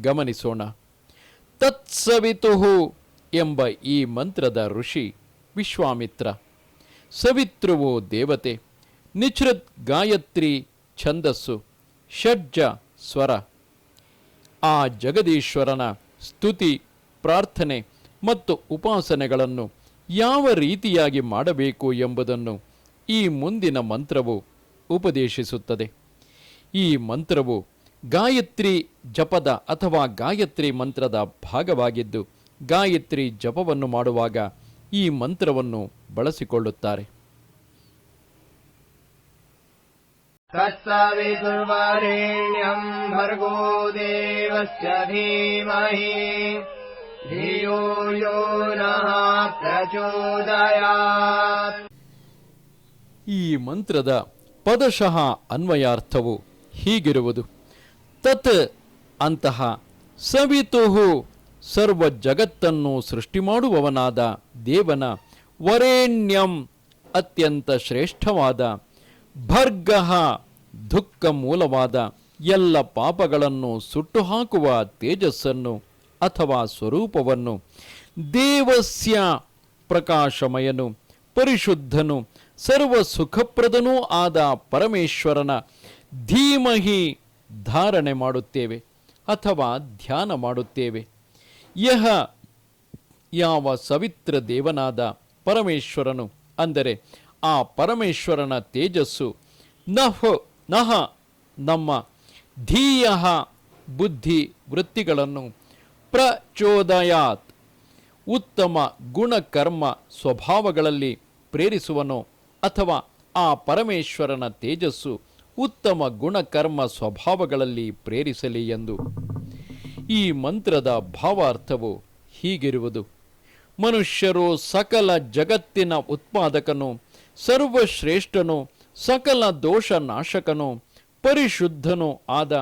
ಗಮನಿಸೋಣ. ತತ್ಸವಿತುಹು ಎಂಬ ಈ ಮಂತ್ರದ ಋಷಿ ವಿಶ್ವಾಮಿತ್ರ. ಸವಿತೃವು ದೇವತೆ ನಿಚೃತ್ ಗಾಯತ್ರಿ ಛಂದಸ್ಸು, ಷಡ್ಜ ಸ್ವರ. ಆ ಜಗದೀಶ್ವರನ ಸ್ತುತಿ, ಪ್ರಾರ್ಥನೆ ಮತ್ತು ಉಪಾಸನೆಗಳನ್ನು ಯಾವ ರೀತಿಯಾಗಿ ಮಾಡಬೇಕು ಎಂಬುದನ್ನು ಈ ಮುಂದಿನ ಮಂತ್ರವು ಉಪದೇಶಿಸುತ್ತದೆ. ಈ ಮಂತ್ರವು ಗಾಯತ್ರಿ ಜಪದ ಅಥವಾ ಗಾಯತ್ರಿ ಮಂತ್ರದ ಭಾಗವಾಗಿದ್ದು ಗಾಯತ್ರಿ ಜಪವನ್ನು ಮಾಡುವಾಗ ಈ ಮಂತ್ರವನ್ನು ಬಳಸಿಕೊಳ್ಳುತ್ತಾರೆ तत्सवितुर्वरेण्यम् भर्गो देवस्य धीमहि धियो यो नः प्रचोदयात् ಈ ಮಂತ್ರದ ಪದಶಃ ಅನ್ವಯಾರ್ಥವು ಹೀಗಿರುವುದು ತತ್ ಅಂತಹ ಸವಿತುಹು ಸರ್ವ ಜಗತ್ತನ್ನು ಸೃಷ್ಟಿ ಮಾಡುವವನಾದ ದೇವನ ವರೇಣ್ಯಂ ಅತ್ಯಂತ ಶ್ರೇಷ್ಠವಾದ ಭರ್ಗಃ ದುಃಖ ಮೂಲವಾದ ಎಲ್ಲ ಪಾಪಗಳನ್ನು ಸುಟ್ಟು ಹಾಕುವ ತೇಜಸ್ಸನ್ನು ಅಥವಾ ಸ್ವರೂಪವನ್ನು ದೇವಸ್ಯ ಪ್ರಕಾಶಮಯನು, ಪರಿಶುದ್ಧನು ಸರ್ವ ಸುಖಪ್ರದನೂ ಆದ ಪರಮೇಶ್ವರನ ಧೀಮಹಿ ಧಾರಣೆ ಮಾಡುತ್ತೇವೆ ಅಥವಾ ಧ್ಯಾನ ಮಾಡುತ್ತೇವೆ. ಯಹ ಯಾವ ಸವಿತ್ರ ದೇವನಾದ ಪರಮೇಶ್ವರನು ಅಂದರೆ ಆ ಪರಮೇಶ್ವರನ ತೇಜಸ್ಸು ನಹ ನಹ ನಮ್ಮ ಧೀಯ ಬುದ್ಧಿ ವೃತ್ತಿಗಳನ್ನು ಪ್ರಚೋದಯಾತ್. ಉತ್ತಮ ಗುಣಕರ್ಮ ಸ್ವಭಾವಗಳಲ್ಲಿ ಪ್ರೇರಿಸುವನು ಅಥವಾ ಆ ಪರಮೇಶ್ವರನ ತೇಜಸ್ಸು ಉತ್ತಮ ಗುಣಕರ್ಮ ಸ್ವಭಾವಗಳಲ್ಲಿ ಪ್ರೇರಿಸಲಿ ಎಂದು. ಈ ಮಂತ್ರದ ಭಾವಾರ್ಥವು ಹೀಗಿರುವುದು. ಮನುಷ್ಯರು ಸಕಲ ಜಗತ್ತಿನ ಉತ್ಪಾದಕನು, ಸರ್ವಶ್ರೇಷ್ಠನು, ಸಕಲ ದೋಷ ನಾಶಕನು ಪರಿಶುದ್ಧನು ಆದ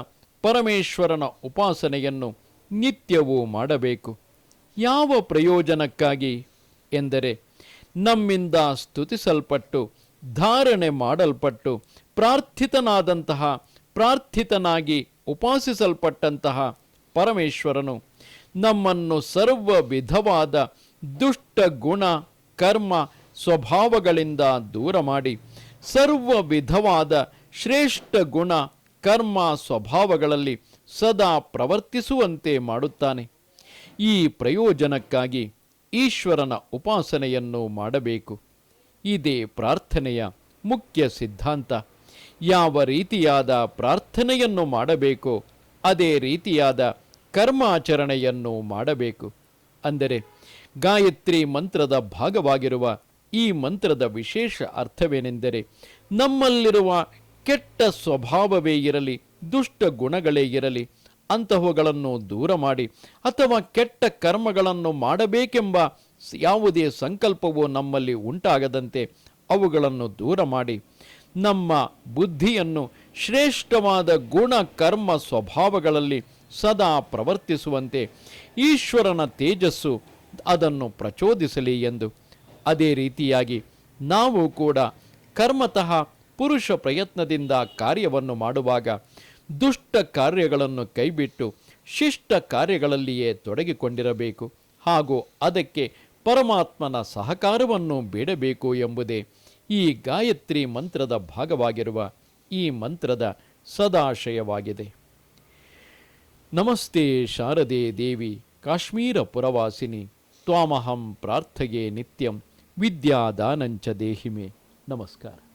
ಪರಮೇಶ್ವರನ ಉಪಾಸನೆಯನ್ನು ನಿತ್ಯವೂ ಮಾಡಬೇಕು. ಯಾವ ಪ್ರಯೋಜನಕ್ಕಾಗಿ? ಎಂದರೆ, ನಮ್ಮಿಂದ ಸ್ತುತಿಸಲ್ಪಟ್ಟು, ಧಾರಣೆ ಮಾಡಲ್ಪಟ್ಟು ಪ್ರಾರ್ಥಿತನಾದಂತಹ, ಪ್ರಾರ್ಥಿತನಾಗಿ ಉಪಾಸಿಸಲ್ಪಟ್ಟಂತಹ ಪರಮೇಶ್ವರನು ನಮ್ಮನ್ನು ಸರ್ವ ವಿಧವಾದ ದುಷ್ಟ ಗುಣ, ಕರ್ಮ, ಸ್ವಭಾವಗಳಿಂದ ದೂರ ಮಾಡಿ ಸರ್ವ ವಿಧವಾದ ಶ್ರೇಷ್ಠ ಗುಣ, ಕರ್ಮ, ಸ್ವಭಾವಗಳಲ್ಲಿ ಸದಾ ಪ್ರವರ್ತಿಸುವಂತೆ ಮಾಡುತ್ತಾನೆ. ಈ ಪ್ರಯೋಜನಕ್ಕಾಗಿ ಈಶ್ವರನ ಉಪಾಸನೆಯನ್ನು ಮಾಡಬೇಕು. ಇದೇ ಪ್ರಾರ್ಥನೆಯ ಮುಖ್ಯ ಸಿದ್ಧಾಂತ. ಯಾವ ರೀತಿಯಾದ ಪ್ರಾರ್ಥನೆಯನ್ನು ಮಾಡಬೇಕು, ಅದೇ ರೀತಿಯಾದ ಕರ್ಮಾಚರಣೆಯನ್ನು ಮಾಡಬೇಕು. ಅಂದರೆ ಗಾಯತ್ರಿ ಮಂತ್ರದ ಭಾಗವಾಗಿರುವ ಈ ಮಂತ್ರದ ವಿಶೇಷ ಅರ್ಥವೇನೆಂದರೆ ನಮ್ಮಲ್ಲಿರುವ ಕೆಟ್ಟ ಸ್ವಭಾವವೇ ಇರಲಿ, ದುಷ್ಟ ಗುಣಗಳೇ ಇರಲಿ, ಅಂತಹವುಗಳನ್ನು ದೂರ ಮಾಡಿ ಅಥವಾ ಕೆಟ್ಟ ಕರ್ಮಗಳನ್ನು ಮಾಡಬೇಕೆಂಬ ಯಾವುದೇ ಸಂಕಲ್ಪವು ನಮ್ಮಲ್ಲಿ ಉಂಟಾಗದಂತೆ ಅವುಗಳನ್ನು ದೂರ ಮಾಡಿ ನಮ್ಮ ಬುದ್ಧಿಯನ್ನು ಶ್ರೇಷ್ಠವಾದ ಗುಣ, ಕರ್ಮ ಸ್ವಭಾವಗಳಲ್ಲಿ ಸದಾ ಪ್ರವರ್ತಿಸುವಂತೆ ಈಶ್ವರನ ತೇಜಸ್ಸು ಅದನ್ನು ಪ್ರಚೋದಿಸಲಿ ಎಂದು. ಅದೇ ರೀತಿಯಾಗಿ ನಾವು ಕೂಡ ಕರ್ಮತಃ ಪುರುಷ ಪ್ರಯತ್ನದಿಂದ ಕಾರ್ಯವನ್ನು ಮಾಡುವಾಗ ದುಷ್ಟ ಕಾರ್ಯಗಳನ್ನು ಕೈಬಿಟ್ಟು ಶಿಷ್ಟ ಕಾರ್ಯಗಳಲ್ಲಿಯೇ ತೊಡಗಿಕೊಂಡಿರಬೇಕು ಹಾಗೂ ಅದಕ್ಕೆ ಪರಮಾತ್ಮನ ಸಹಕಾರವನ್ನು ಬೇಡಬೇಕು ಎಂಬುದೇ ಈ ಗಾಯತ್ರಿ ಮಂತ್ರದ ಭಾಗವಾಗಿರುವ ಈ ಮಂತ್ರದ ಸದಾಶಯವಾಗಿದೆ. ನಮಸ್ತೆ ಶಾರದೆ ದೇವಿ ಕಾಶ್ಮೀರ ಪುರವಾಸಿನಿ, ತ್ವಾಮಹಂ ಪ್ರಾರ್ಥಗೆ ನಿತ್ಯಂ ವಿದ್ಯಾದಾನಂಚ ದೇಹಿಮೆ. ನಮಸ್ಕಾರ.